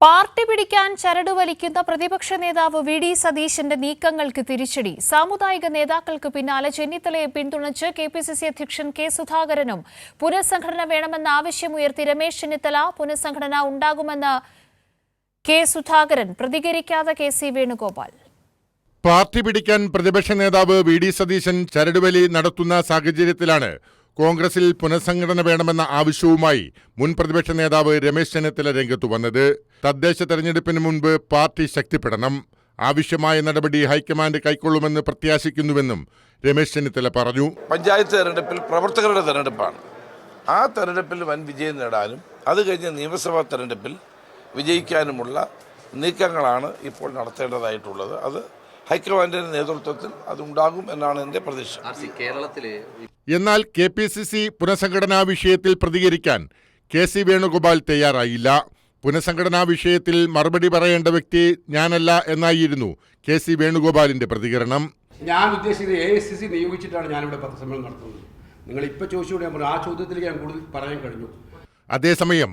Party പിടിക്കാൻ ചരട് വലിക്കുന്ന പ്രതിപക്ഷ നേതാവ് വി ഡി സതീശന്റെ നീക്കങ്ങൾക്ക് തിരിച്ചടി. സാമുദായിക നേതാക്കൾക്ക് പിന്നാലെ ചെന്നിത്തലയെ പിന്തുണച്ച് കെ പി സി സി അധ്യക്ഷൻ കെ സുധാകരനും പുനഃസംഘടന വേണമെന്ന ആവശ്യമുയർത്തി രമേശ് ചെന്നിത്തല പുനഃസംഘടന ഉണ്ടാകുമെന്ന് കെ സുധാകരൻ പ്രതികരിക്കാതെ കെ സി വേണുഗോപാൽ. പാർട്ടി പിടിക്കാൻ പ്രതിപക്ഷ നേതാവ് വി ഡി സതീശൻ ചരടുവലി നടത്തുന്ന സാഹചര്യത്തിലാണ് കോൺഗ്രസിൽ പുനഃസംഘടന വേണമെന്ന ആവശ്യവുമായി മുൻ പ്രതിപക്ഷ നേതാവ് രമേശ് ചെന്നിത്തല രംഗത്തു വന്നത്. തദ്ദേശ തെരഞ്ഞെടുപ്പിന് മുൻപ് പാർട്ടി ശക്തിപ്പെടണം. ആവശ്യമായ നടപടി ഹൈക്കമാൻഡ് കൈക്കൊള്ളുമെന്ന് പ്രത്യാശിക്കുന്നുവെന്നും രമേശ് ചെന്നിത്തല പറഞ്ഞു. പഞ്ചായത്ത് തെരഞ്ഞെടുപ്പിൽ പ്രവർത്തകരുടെ തെരഞ്ഞെടുപ്പാണ്. ആ തെരഞ്ഞെടുപ്പിൽ വൻ വിജയം നേടാനും അത് കഴിഞ്ഞ് നിയമസഭാ തെരഞ്ഞെടുപ്പിൽ വിജയിക്കാനുമുള്ള നീക്കങ്ങളാണ് ഇപ്പോൾ നടത്തേണ്ടതായിട്ടുള്ളത്. അത് ഹൈക്കമാൻഡിന്റെ നേതൃത്വത്തിൽ അതുണ്ടാകും എന്നാണ് എന്റെ പ്രതീക്ഷ. കേരളത്തിലെ എന്നാൽ കെ പി സി സി പുനഃസംഘടനാ വിഷയത്തിൽ പ്രതികരിക്കാൻ കെ സി വേണുഗോപാൽ തയ്യാറായില്ല. പുനഃസംഘടനാ വിഷയത്തിൽ മറുപടി പറയേണ്ട വ്യക്തി ഞാനല്ല എന്നായിരുന്നു കെ സി വേണുഗോപാലിന്റെ പ്രതികരണം. ഞാൻ ഉദ്ദേശിക്കുന്നത് എ സി സി നിയോഗിച്ചിട്ടാണ് ഞാനിവിടെ പത്രസമ്മേളനം നടത്തുന്നത്. നിങ്ങൾ ഇപ്പോൾ ചോദിച്ചുകൂടെ ഞാൻ ആ ചോദ്യത്തിലേക്ക് ഞാൻ കൂടുതൽ പറയാൻ കഴിഞ്ഞു. അതേസമയം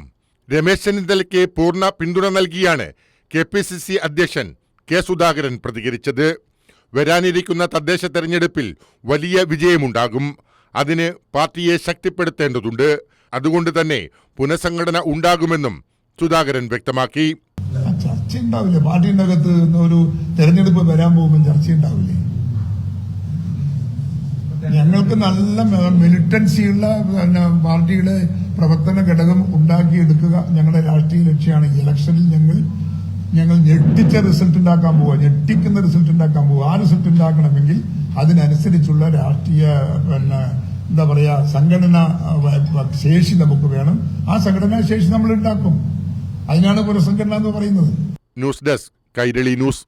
രമേശ് ചെന്നിത്തലയ്ക്ക് പൂർണ പിന്തുണ നൽകിയാണ് കെ പി സി സി അധ്യക്ഷൻ കെ സുധാകരൻ പ്രതികരിച്ചത്. വരാനിരിക്കുന്ന തദ്ദേശ തെരഞ്ഞെടുപ്പിൽ വലിയ വിജയമുണ്ടാകും. അതിന് പാർട്ടിയെ ശക്തിപ്പെടുത്തേണ്ടതുണ്ട്. അതുകൊണ്ട് തന്നെ പുനഃസംഘടന ഉണ്ടാകുമെന്നും സുധാകരൻ വ്യക്തമാക്കി. ചർച്ച ഉണ്ടാവില്ലേ പാർട്ടിയുടെ അകത്ത് ഒരു തെരഞ്ഞെടുപ്പ് വരാൻ പോകുമ്പോൾ ചർച്ച ഉണ്ടാവില്ലേ ഞങ്ങൾക്ക് നല്ല മിലിറ്റൻസിയുള്ള പാർട്ടിയുടെ പ്രവർത്തന ഘടകം ഉണ്ടാക്കിയെടുക്കുക ഞങ്ങളുടെ രാഷ്ട്രീയ ലക്ഷ്യമാണ്. ഇലക്ഷനിൽ ഞങ്ങൾ ഞങ്ങൾ ഞെട്ടിച്ച റിസൾട്ട് ഉണ്ടാക്കാൻ പോവുക ഞെട്ടിക്കുന്ന റിസൾട്ട് ഉണ്ടാക്കാൻ പോവുക ആ റിസൾട്ട് ഉണ്ടാക്കണമെങ്കിൽ അതിനനുസരിച്ചുള്ള രാഷ്ട്രീയ പിന്നെ എന്താ പറയാ സംഘടന ശേഷി നമുക്ക് വേണം. ആ സംഘടനാ ശേഷി നമ്മൾ ഉണ്ടാക്കും. അതിനാണ് പുനഃസംഘടന എന്ന് പറയുന്നത്. News desk Kairali news.